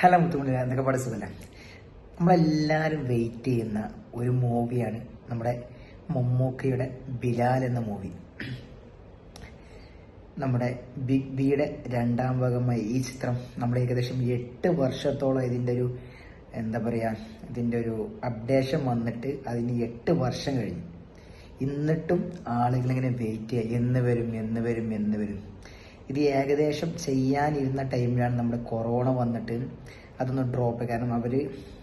Hello മുത്തുമുള്ള എന്തൊക്കെ പാട് സുഖല്ല നമ്മളെല്ലാവരും വെയിറ്റ് ചെയ്യുന്ന ഒരു മൂവിയാണ് നമ്മുടെ മമ്മൂക്കയുടെ ബിലാൽ എന്ന മൂവി നമ്മുടെ ബിഗ് ബിയുടെ രണ്ടാം ഭാഗമായി ഈ ചിത്രം നമ്മൾ ഏകദേശം എട്ട് വർഷത്തോളം ഇതിന്റെ ഒരു എന്താ പറയുക ഇതിന്റെ ഒരു അപ്ഡേഷൻ വന്നിട്ട് അതിന് എട്ട് വർഷം കഴിഞ്ഞു. എന്നിട്ടും ആളുകളിങ്ങനെ വെയിറ്റ് ചെയ്യുക എന്ന് വരും എന്ന് വരും എന്ന് വരും. ഇത് ഏകദേശം ചെയ്യാനിരുന്ന ടൈമിലാണ് നമ്മുടെ കൊറോണ വന്നിട്ട് അതൊന്ന് ഡ്രോപ്പ് കാരണം അവർ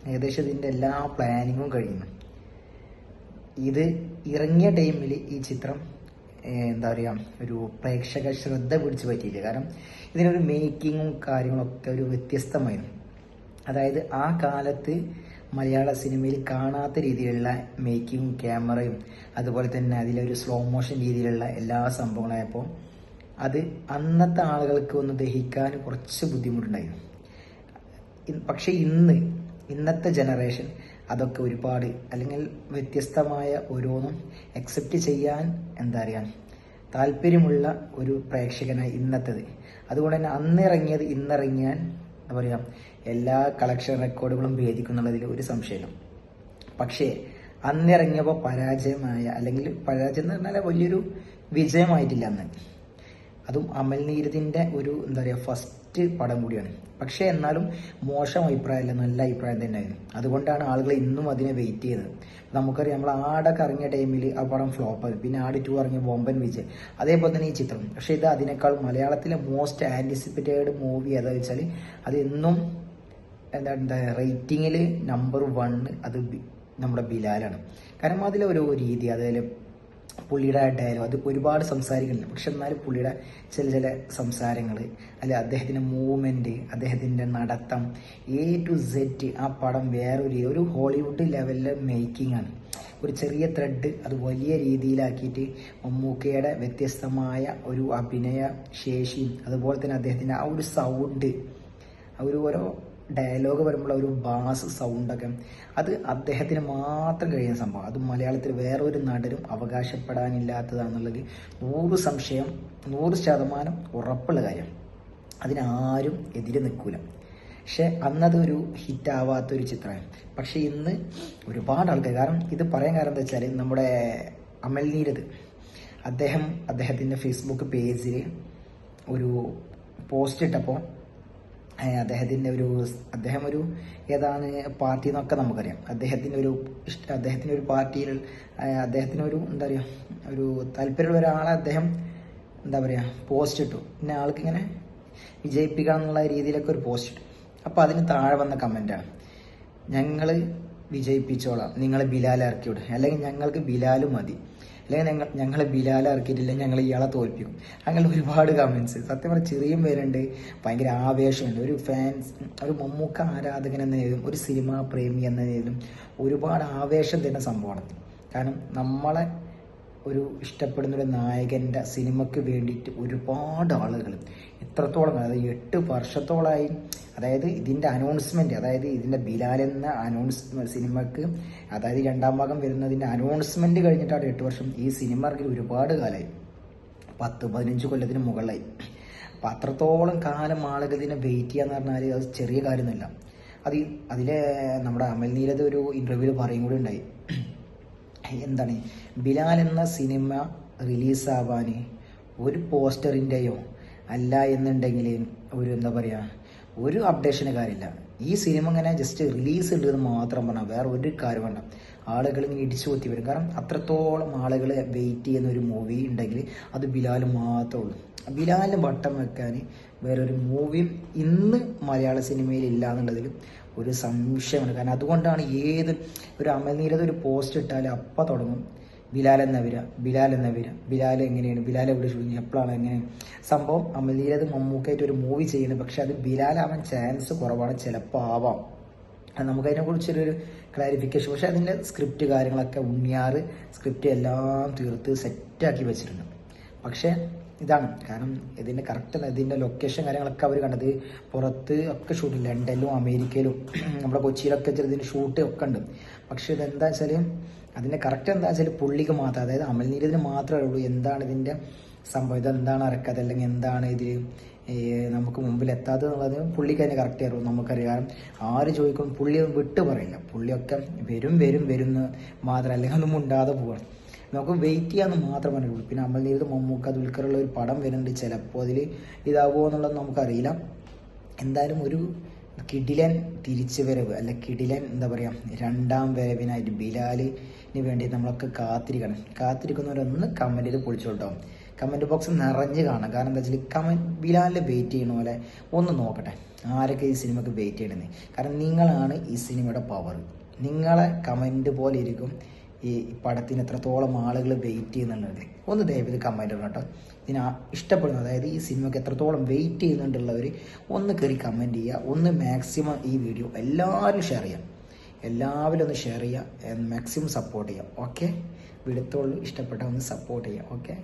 ഏകദേശം ഇതിന്റെ എല്ലാ പ്ലാനിങ്ങും കഴിയുന്നു. ഇത് ഇറങ്ങിയ ടൈമിൽ ഈ ചിത്രം എന്താ പറയുക ഒരു പ്രേക്ഷക ശ്രദ്ധ പിടിച്ചു പറ്റിയില്ല. കാരണം ഇതിനൊരു മേക്കിങ്ങും കാര്യങ്ങളൊക്കെ ഒരു വ്യത്യസ്തമായിരുന്നു. അതായത് ആ കാലത്ത് മലയാള സിനിമയിൽ കാണാത്ത രീതിയിലുള്ള മേക്കിങ്ങും ക്യാമറയും അതുപോലെ തന്നെ അതിലൊരു സ്ലോ മോഷൻ രീതിയിലുള്ള എല്ലാ സംഭവങ്ങളായപ്പോൾ അത് അന്നത്തെ ആളുകൾക്ക് ഒന്ന് ദഹിക്കാൻ കുറച്ച് ബുദ്ധിമുട്ടുണ്ടായിരുന്നു. പക്ഷെ ഇന്ന് ഇന്നത്തെ ജനറേഷൻ അതൊക്കെ ഒരുപാട് അല്ലെങ്കിൽ വ്യത്യസ്തമായ ഓരോന്നും അക്സെപ്റ്റ് ചെയ്യാൻ എന്താ പറയുക താല്പര്യമുള്ള ഒരു പ്രേക്ഷകനായി ഇന്നത്തേത്. അതുകൊണ്ട് തന്നെ അന്നിറങ്ങിയത് ഇന്നിറങ്ങിയാൽ എന്താ പറയുക എല്ലാ കളക്ഷൻ റെക്കോർഡുകളും ഭേദിക്കുന്നുള്ളതിൽ ഒരു സംശയമില്ല. പക്ഷേ അന്നിറങ്ങിയപ്പോൾ പരാജയമായ അല്ലെങ്കിൽ പരാജയം എന്ന് പറഞ്ഞാൽ വലിയൊരു വിജയമായിട്ടില്ല അന്ന്. അതും അമൽ നീരദിന്റെ ഒരു എന്താ പറയുക ഫസ്റ്റ് പടം കൂടിയാണ്. പക്ഷേ എന്നാലും മോശം അഭിപ്രായമല്ല നല്ല അഭിപ്രായം തന്നെയായിരുന്നു. അതുകൊണ്ടാണ് ആളുകൾ ഇന്നും അതിനെ വെയിറ്റ് ചെയ്തത്. നമുക്കറിയാം നമ്മൾ ആടൊക്കെ ഇറങ്ങിയ ടൈമിൽ ആ പടം ഫ്ലോപ്പ് ആയി. പിന്നെ ആട് ടു ഇറങ്ങിയ ബോംബൻ വിജയ്. അതേപോലെ തന്നെ ഈ ചിത്രം. പക്ഷേ ഇത് അതിനേക്കാൾ മലയാളത്തിലെ മോസ്റ്റ് ആന്റിസിപ്പേറ്റഡ് മൂവി ഏതാ വെച്ചാൽ അത് എന്നും എന്താ എന്താ റേറ്റിങ്ങിൽ നമ്പർ വൺ അത് നമ്മുടെ ബിലാലാണ്. കാരണം അതിലെ ഒരു രീതി അതിൽ പുള്ളിയുടെ ഡയലോഗ് അത് ഒരുപാട് സംസാരിക്കുന്നില്ല പക്ഷെ എന്നാലും പുള്ളിയുടെ ചില ചില സംസാരങ്ങൾ അല്ലെ അദ്ദേഹത്തിന്റെ മൂവ്മെന്റ് അദ്ദേഹത്തിന്റെ നടത്തം എ ടു സെറ്റ് ആ പടം വേറൊരു ഒരു ഹോളിവുഡ് ലെവലിലെ മേക്കിംഗ് ആണ്. ഒരു ചെറിയ ത്രെഡ് അത് വലിയ രീതിയിലാക്കിയിട്ട് മമ്മൂക്കയുടെ വ്യത്യസ്തമായ ഒരു അഭിനയ ശേഷിയും അതുപോലെ തന്നെ അദ്ദേഹത്തിന്റെ ആ ഒരു സൗണ്ട് ആ ഒരു ഓരോ ഡയലോഗ് വരുമ്പോൾ ഒരു ബാസ് സൗണ്ടൊക്കെ അത് അദ്ദേഹത്തിന് മാത്രം കഴിയുന്ന സംഭവം. അത് മലയാളത്തിൽ വേറെ ഒരു നടനും അവകാശപ്പെടാനില്ലാത്തതാണെന്നുള്ളത് നൂറ് സംശയം നൂറ് ശതമാനം ഉറപ്പുള്ള കാര്യം. അതിനാരും എതിരെ നിൽക്കൂല. പക്ഷെ അന്നതൊരു ഒരു ഹിറ്റ് ആവാത്ത ഒരു ചിത്രമാണ് പക്ഷെ ഇന്ന് ഒരുപാട് ആൾക്കാർ കാരണം ഇത് പറയാൻ കാരണം എന്താ വെച്ചാൽ നമ്മുടെ അമൽ നീരത് അദ്ദേഹം അദ്ദേഹത്തിന്റെ ഫേസ്ബുക്ക് പേജിൽ ഒരു പോസ്റ്റ് ഇട്ടപ്പോൾ അദ്ദേഹത്തിന്റെ ഒരു അദ്ദേഹം ഒരു ഏതാണ് പാർട്ടി എന്നൊക്കെ നമുക്കറിയാം. അദ്ദേഹത്തിന്റെ ഒരു ഇഷ്ട അദ്ദേഹത്തിന്റെ ഒരു പാർട്ടിയിൽ അദ്ദേഹത്തിനൊരു എന്താ പറയുക ഒരു താല്പര്യമുള്ള ഒരാളെ അദ്ദേഹം എന്താ പറയുക പോസ്റ്റ് ഇട്ടു. പിന്നെ ആൾക്ക് ഇങ്ങനെ വിജയിപ്പിക്കണം എന്നുള്ള രീതിയിലൊക്കെ ഒരു പോസ്റ്റ് ഇട്ടു. അപ്പോൾ അതിന് താഴെ വന്ന കമന്റാണ് ഞങ്ങൾ വിജയിപ്പിച്ചോളാം. നിങ്ങൾ ബിലാൽ ഇറക്കി വിടും അല്ലെങ്കിൽ ഞങ്ങൾക്ക് ബിലാലും മതി. അല്ലെങ്കിൽ ഞങ്ങൾ ഞങ്ങൾ ബിലാൽ ഇറക്കിയിട്ടില്ല ഞങ്ങൾ ഇയാളെ തോൽപ്പിക്കും. അങ്ങനെ ഒരുപാട് കമൻസ് സത്യം പറഞ്ഞാൽ ചെറിയും പേരുണ്ട് ഭയങ്കര ആവേശമുണ്ട്. ഒരു ഫാൻസ് ഒരു മമ്മൂക്ക ആരാധകൻ എന്ന നിലയിലും ഒരു സിനിമാ പ്രേമി എന്ന നിലയിലും ഒരുപാട് ആവേശം തരുന്ന സംഭവമാണ്. കാരണം നമ്മളെ ഒരു ഇഷ്ടപ്പെടുന്ന ഒരു നായകന്റെ സിനിമയ്ക്ക് വേണ്ടിയിട്ട് ഒരുപാട് ആളുകൾ എത്രത്തോളം അതായത് എട്ട് വർഷത്തോളമായി അതായത് ഇതിന്റെ അനൗൺസ്മെന്റ് അതായത് ഇതിന്റെ ബിലാൽ എന്ന അനൗൺസ് സിനിമക്ക് അതായത് രണ്ടാം ഭാഗം വരുന്നതിന്റെ അനൗൺസ്മെന്റ് കഴിഞ്ഞിട്ടാണ് എട്ട് വർഷം ഈ സിനിമ ഇറങ്ങി ഒരുപാട് കാലമായി പത്ത് പതിനഞ്ച് കൊല്ലത്തിന് മുകളിലായി. അപ്പം അത്രത്തോളം കാലം ആളുകൾ ഇതിനെ വെയിറ്റ് ചെയ്യാന്ന് പറഞ്ഞാൽ അത് ചെറിയ കാര്യമൊന്നുമില്ല. അത് അതിലെ നമ്മുടെ അമൽ നീരത് ഒരു ഇന്റർവ്യൂവിൽ പറയും കൂടി ഉണ്ടായി. എന്താണ്? ബിലാൽ എന്ന സിനിമ റിലീസാവാൻ ഒരു പോസ്റ്ററിന്റെയോ അല്ല എന്നുണ്ടെങ്കിൽ ഒരു എന്താ പറയുക ഒരു അപ്ഡേഷന് കാര്യമില്ല. ഈ സിനിമ ഇങ്ങനെ ജസ്റ്റ് റിലീസ് ഉണ്ട് എന്ന് മാത്രം പറഞ്ഞാൽ വേറെ ഒരു കാര്യം വേണ്ട. ആളുകൾ ഇങ്ങനെ ഇടിച്ചു കൊത്തി വരും. കാരണം അത്രത്തോളം ആളുകൾ വെയിറ്റ് ചെയ്യുന്ന ഒരു മൂവി ഉണ്ടെങ്കിൽ അത് ബിലാൽ മാത്രമേ ഉള്ളൂ. ബിലാലിന് വട്ടം വെക്കാൻ വേറൊരു മൂവിയും ഇന്ന് മലയാള സിനിമയിൽ ഇല്ല എന്നുള്ളതിൽ ഒരു സംശയമാണ്. കാരണം അതുകൊണ്ടാണ് ഏത് ഒരു അമൽനീരത് ഒരു പോസ്റ്റ് ഇട്ടാൽ അപ്പം തുടങ്ങും. ബിലാൽ എന്ന വിര ബിലാൽ എന്ന വിര. ബിലാൽ എങ്ങനെയാണ്? ബിലാൽ എവിടെ ഷൂട്ടിങ് എപ്പോഴാണ് എങ്ങനെ? സംഭവം അമലീലത് മമ്മൂക്കായിട്ട് ഒരു മൂവി ചെയ്യുന്നത് പക്ഷെ അത് ആവാൻ ചാൻസ് കുറവാണ്. ചിലപ്പോൾ ആവാം. നമുക്കതിനെക്കുറിച്ചൊരു ക്ലാരിഫിക്കേഷൻ പക്ഷെ അതിന്റെ സ്ക്രിപ്റ്റ് കാര്യങ്ങളൊക്കെ ഉണ്ണിയാറ് സ്ക്രിപ്റ്റ് എല്ലാം തീർത്ത് സെറ്റാക്കി വെച്ചിട്ടുണ്ട്. പക്ഷേ ഇതാണ്. കാരണം ഇതിന്റെ കറക്റ്റ് ഇതിന്റെ ലൊക്കേഷൻ കാര്യങ്ങളൊക്കെ അവർ കണ്ടത്. പുറത്ത് ഒക്കെ ഷൂട്ട് ലണ്ടനിലും അമേരിക്കയിലും നമ്മുടെ കൊച്ചിയിലൊക്കെ ഇതിന്റെ ഷൂട്ട് ഒക്കെ ഉണ്ട്. പക്ഷേ ഇതെന്താ വെച്ചാൽ അതിന്റെ കറക്റ്റ് എന്താ വെച്ചാൽ പുള്ളിക്ക് മാത്രം അതായത് അമൽനീരതിന് മാത്രമേ ഉള്ളൂ എന്താണ് ഇതിന്റെ സംഭവം. ഇതെന്താണ് അറക്കാതെ അല്ലെങ്കിൽ എന്താണ് ഇതിൽ നമുക്ക് മുമ്പിൽ എത്താത്തത് പുള്ളിക്ക് അതിന് കറക്റ്റ് അറിവും നമുക്കറിയാം. കാരണം ആര് ചോദിക്കും പുള്ളി വിട്ടു പറയില്ല. പുള്ളിയൊക്കെ വരും വരും വരും എന്ന് മാത്രം അല്ലെങ്കിൽ ഒന്നും പോവാണ്. നമുക്ക് വെയിറ്റ് ചെയ്യാമെന്ന് മാത്രമേ പറഞ്ഞുള്ളൂ പിന്നെ അമൽ നീരത് മമ്മൂക്ക ദുൽഖറുള്ള ഒരു പടം വരുന്നുണ്ട് ചിലപ്പോൾ അതിൽ ഇതാകുമോ എന്നുള്ളത് നമുക്കറിയില്ല. എന്തായാലും ഒരു കിടിലൻ തിരിച്ചു വരവ് അല്ല കിടിലൻ എന്താ പറയുക രണ്ടാം വരവിനായിട്ട് ബിലാലിന് വേണ്ടി നമ്മളൊക്കെ കാത്തിരിക്കണം. കാത്തിരിക്കുന്നവരൊന്ന് കമന്റിൽ പൊളിച്ചോട്ടോ. കമന്റ് ബോക്സ് നിറഞ്ഞ് കാണാം കാരണം എന്താ വെച്ചാൽ കമന്റ് ബിലാലിൽ വെയിറ്റ് ചെയ്യണ പോലെ ഒന്ന് നോക്കട്ടെ ആരൊക്കെ ഈ സിനിമയ്ക്ക് വെയിറ്റ് ചെയ്യണമെന്ന് കാരണം നിങ്ങളാണ് ഈ സിനിമയുടെ പവർ നിങ്ങളെ കമന്റ് പോലെ ഇരിക്കും. ഈ പടത്തിന് എത്രത്തോളം ആളുകൾ വെയിറ്റ് ചെയ്യുന്നുണ്ട്. ഒന്ന് ദയവിത് കമന്റ് കേട്ടോ. ഇതിന് ഇഷ്ടപ്പെടുന്ന അതായത് ഈ സിനിമയ്ക്ക് എത്രത്തോളം വെയിറ്റ് ചെയ്യുന്നുണ്ടുള്ളവർ ഒന്ന് കയറി കമന്റ് ചെയ്യുക. ഒന്ന് മാക്സിമം ഈ വീഡിയോ എല്ലാവരും ഷെയർ ചെയ്യാം. എല്ലാവരും ഒന്ന് ഷെയർ ചെയ്യുക മാക്സിമം സപ്പോർട്ട് ചെയ്യുക ഓക്കെ വിടുത്തോളൂ ഇഷ്ടപ്പെട്ട ഒന്ന് സപ്പോർട്ട് ചെയ്യുക. ഓക്കെ